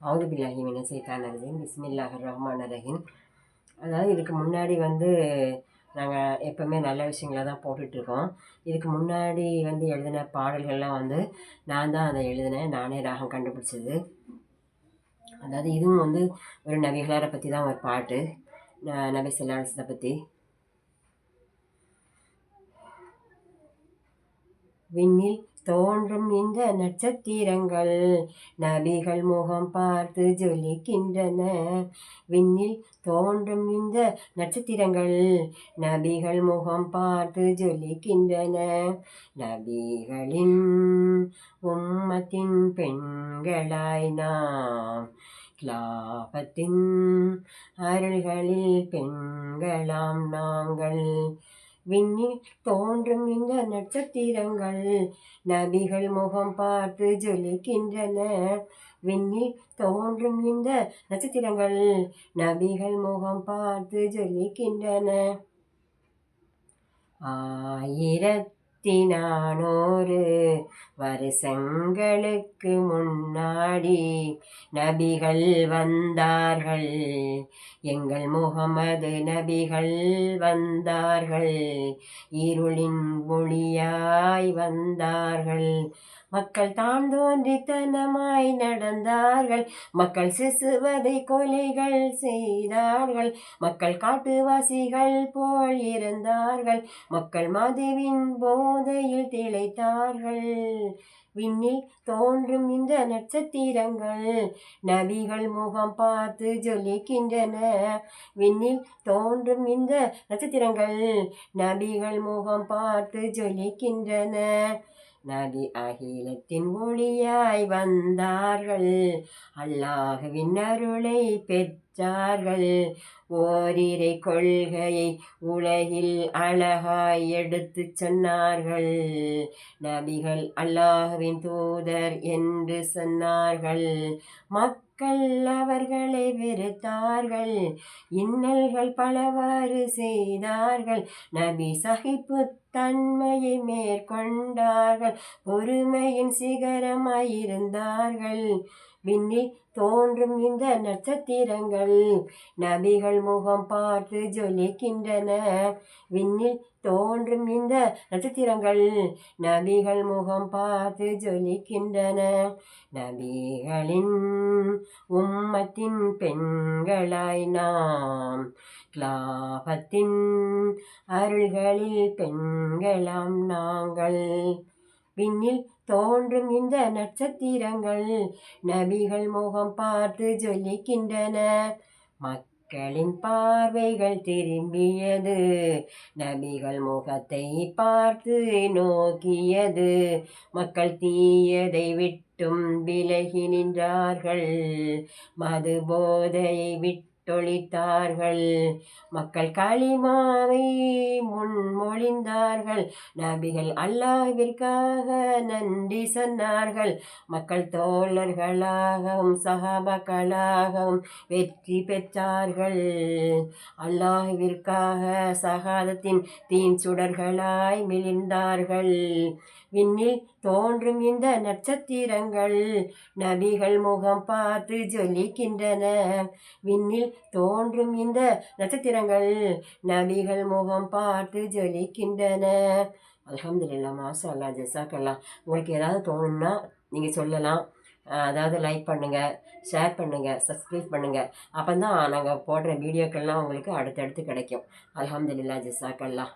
அவுது பில்லாஹி மின சைத்தான் ரஜீம் பிஸ்மில்லாஹ் ரஹ்மான் ரஹீம் அதாவது இதுக்கு முன்னாடி வந்து நாங்கள் எப்போவுமே நல்ல விஷயங்களை தான் போட்டுட்ருக்கோம். இதுக்கு முன்னாடி வந்து எழுதின பாடல்கள்லாம் வந்து நான் தான் அதை எழுதினேன். நானே ராகம் கண்டுபிடிச்சது. அதாவது இதுவும் வந்து ஒரு நபிகளாரை பற்றி தான் ஒரு பாட்டு. ந- நபி செல்லாசத்தை பற்றி விண்ணில் தோன்றும் இந்த நட்சத்திரங்கள். நபிகள் முகம் பார்த்து ஜொலிக்கின்றன. விண்ணில் தோன்றும் இந்த நட்சத்திரங்கள். நபிகள் முகம் பார்த்து ஜொலிக்கின்றன. நபிகளின் உம்மத்தின் பெண்களாய் நாம் கிலாபத்தின் அருள்களில் பெண்களாம் நாங்கள். விண்ணில் தோன்றும் இந்த நட்சத்திரங்கள். நபிகள் முகம் பார்த்து ஜொலிக்கின்றன. விண்ணில் தோன்றும் இந்த நட்சத்திரங்கள். நபிகள் முகம் பார்த்து ஜொலிக்கின்றன. ஆயிரத்தி நானூறு வருஷங்களுக்கு முன்னாடி நபிகள் வந்தார்கள். எங்கள் முகமது நபிகள் வந்தார்கள். இருளின் ஒளியாய் வந்தார்கள். மக்கள் தான் தோன்றித்தனமாய் நடந்தார்கள். மக்கள் சிசுவதை கொலைகள் செய்தார்கள். மக்கள் காட்டுவாசிகள் போல் இருந்தார்கள். மக்கள் மதுவின் போதையில் திளைத்தார்கள். விண்ணில் தோன்றும் இந்த நட்சத்திரங்கள். நபிகள் முகம் பார்த்து ஜொலிக்கின்றன விண்ணில் தோன்றும் இந்த நட்சத்திரங்கள். நபிகள் முகம் பார்த்து ஜொலிக்கின்றன நபி அகிலத்தின் ஒளியாய் வந்தார்கள். அல்லாஹுவின் அருளை பெற்றார்கள் ஓரிரை கொள்கையை உலகில் அழகாய் எடுத்துச் சொன்னார்கள். நபிகள் அல்லாஹ்வின் தூதர் என்று சொன்னார்கள். மக்கள் அவர்களை வெறுத்தார்கள். இன்னல்கள் பலவாறு செய்தார்கள். நபி சகிப்பு தன்மையை மேற்கொண்டார்கள். பொறுமையின் சிகரமாயிருந்தார்கள் விண்ணில் தோன்றும் இந்த நட்சத்திரங்கள். நபிகள் முகம் பார்த்து ஜொலிக்கின்றன. விண்ணில் தோன்றும் இந்த நட்சத்திரங்கள். நபிகள் முகம் பார்த்து ஜொலிக்கின்றன. நபிகளின் உம்மத்தின் பெண்களாய் நாம். கிலாபத்தின் அருள்களில் பெண்களாம் நாங்கள். விண்ணில் தோன்றும் இந்த நட்சத்திரங்கள் நபிகள் முகம் பார்த்து ஜொலிக்கின்றன மக்களின் பார்வைகள் திரும்பியது. நபிகள் முகத்தை பார்த்து நோக்கியது. மக்கள் தீயதை விட்டும் விலகி நின்றார்கள். மது போதையை விட்டு தொழித்தார்கள். மக்கள் களிமாவை முன்மொழிந்தார்கள். நபிகள் அல்லாஹ்விற்காக நன்றி சொன்னார்கள். மக்கள் தோழர்களாகவும் சகாபாக்களாகவும் வெற்றி பெற்றார்கள். அல்லாஹிற்காக சகாதத்தின் தீன் சுடர்களாய் மிளிர்ந்தார்கள். விண்ணில் தோன்றும் இந்த நட்சத்திரங்கள் நபிகள் முகம் பார்த்து ஜொலிக்கின்றன. விண்ணில் தோன்றும் இந்த நட்சத்திரங்கள். நபிகள் முகம் பார்த்து ஜொலிக்கின்றன. அல்ஹம்துலில்லா மாஷா அல்லா ஜசாக்கல்லா உங்களுக்கு ஏதாவது தோணுன்னா நீங்கள் சொல்லலாம். அதாவது லைக் பண்ணுங்கள் ஷேர் பண்ணுங்கள் சப்ஸ்கிரைப் பண்ணுங்கள் அப்போ தான் நாங்கள் போடுற வீடியோக்கள்லாம் உங்களுக்கு அடுத்தடுத்து கிடைக்கும். அலமதுல்லா ஜசாக்கல்லா